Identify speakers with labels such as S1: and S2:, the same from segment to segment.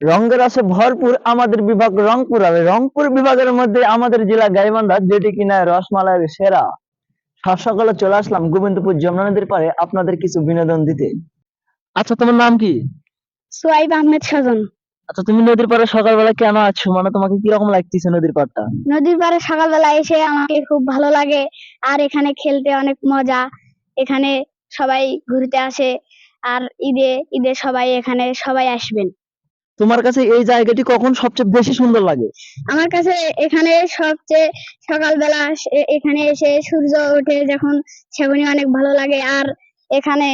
S1: রঙের আছে ভরপুর আমাদের বিভাগ রংপুর আর রংপুর বিভাগের মধ্যে আমাদের জেলা গাইবান্ধা যেটি কিনা রসমালাইয়ের সেরা। সাত সকালে চলে আসলাম গোবিন্দপুর যমুনা নদীর পাড়ে আপনাদের কিছু বিনোদন দিতে। আচ্ছা তোমার নাম কি?
S2: সোয়াইব আহমেদ সাজন।
S1: আচ্ছা তুমি নদীর পাড়ে সকালবেলা কেন আছো? মানে তোমাকে কীরকম লাগতেছে নদীর পাড়টা?
S2: নদীর পাড়ে সকালবেলা এসে আমাকে খুব ভালো লাগে আর এখানে খেলতে অনেক মজা। এখানে সবাই ঘুরতে আসে আর ঈদে ঈদে সবাই এখানে সবাই আসবেন।
S1: তোমার কাছে এই জায়গাটি কখন সবচেয়ে বেশি সুন্দর লাগে?
S2: আমার কাছে এখানে সবচেয়ে সকালবেলা এখানে এসে সূর্য ওঠে যখন সেগুনি অনেক ভালো লাগে আর এখানে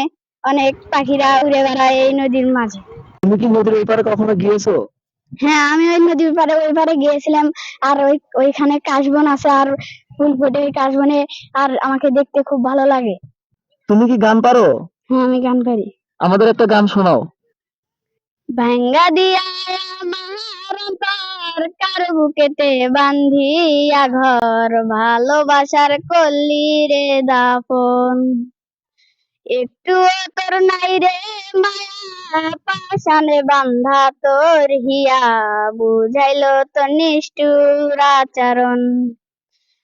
S2: অনেক পাখিরা উড়ে বেড়ায় এই নদীর মাঝে।
S1: তুমি কি নদীর ওই পাড়ে কখনো গিয়েছো?
S2: হ্যাঁ আমি ওই নদীর পাড়ে ওই পাড়ে গিয়েছিলাম আর ওই ওইখানে কাশবন আছে আর ফুল ফোটে ওই কাশবনে আর আমাকে দেখতে খুব ভালো লাগে।
S1: তুমি কি গান পারো?
S2: হ্যাঁ আমি গান পারি।
S1: আমাদের একটা গান শোনাও।
S2: ভাঙ্গা দিয়া কার বুকেতে বান্ধিয়া ঘর? ভালোবাসার কল্লি রে দাফন। একটু তোর নাই রে মায়া পাশানে বান্ধা তোর হিয়া। বুঝাইলো তো নিষ্ঠুর আচরণ।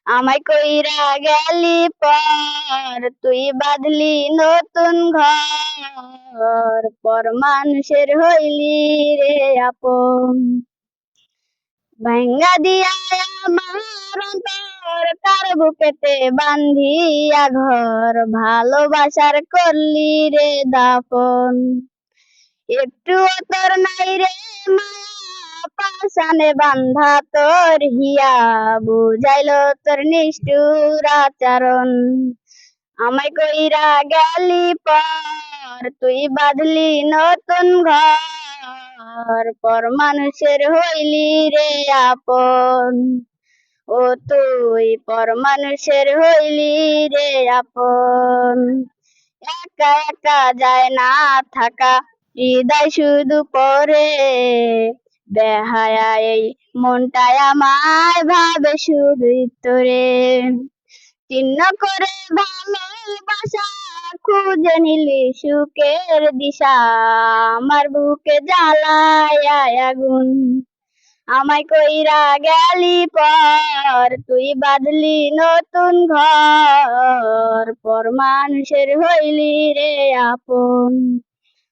S2: আমায় কইরা গেলি পর, তুই বাঁধলি নতুন ঘর, পর মানুষের হইলি রে আপন। ভাঙ্গা দিয়া আমার অন্তর কার বুকেতে বান্ধিয়া ঘর, ভালোবাসার করলি রে দাপন। একটু তোর নাই রে মায়া পাশানে বান্ধা তোর হিয়া বুঝাইলো তোর নিষ্ঠুর আচরণ। আমায় কইরা গেলি পর, তুই বাঁধলি নতুন ঘর, পর মানুষের হইলি রে আপন। ও তুই, পর মানুষের হইলি রে আপন। একা একা যায় না থাকা, হৃদয় শুধু পরে। বেহায়া মনটায় আমায় ভাবে শুধুই তোরে। চিহ্ন করে ভালোবাসা খুঁজে নিলি সুখের দিশা। আমার বুকে জ্বালায় আগুন। আমায় কইরা গেলি পর, তুই বাঁধলি নতুন ঘর। পর মানুষের হইলি রে আপন।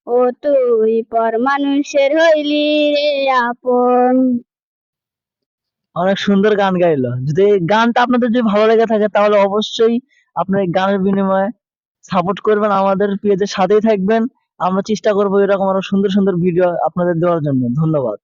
S2: ও তুই পর মানুষের হইলি রে আপন।
S1: অনেক সুন্দর গান গাইলো। যদি গানটা আপনাদের যদি ভালো লেগে থাকে, তাহলে অবশ্যই আপনার গানের বিনিময়ে সাপোর্ট করবেন আমাদের পেজের সাথেই থাকবেন। আমরা চেষ্টা করব এরকম আরও সুন্দর সুন্দর ভিডিও আপনাদের দেওয়ার জন্য। ধন্যবাদ।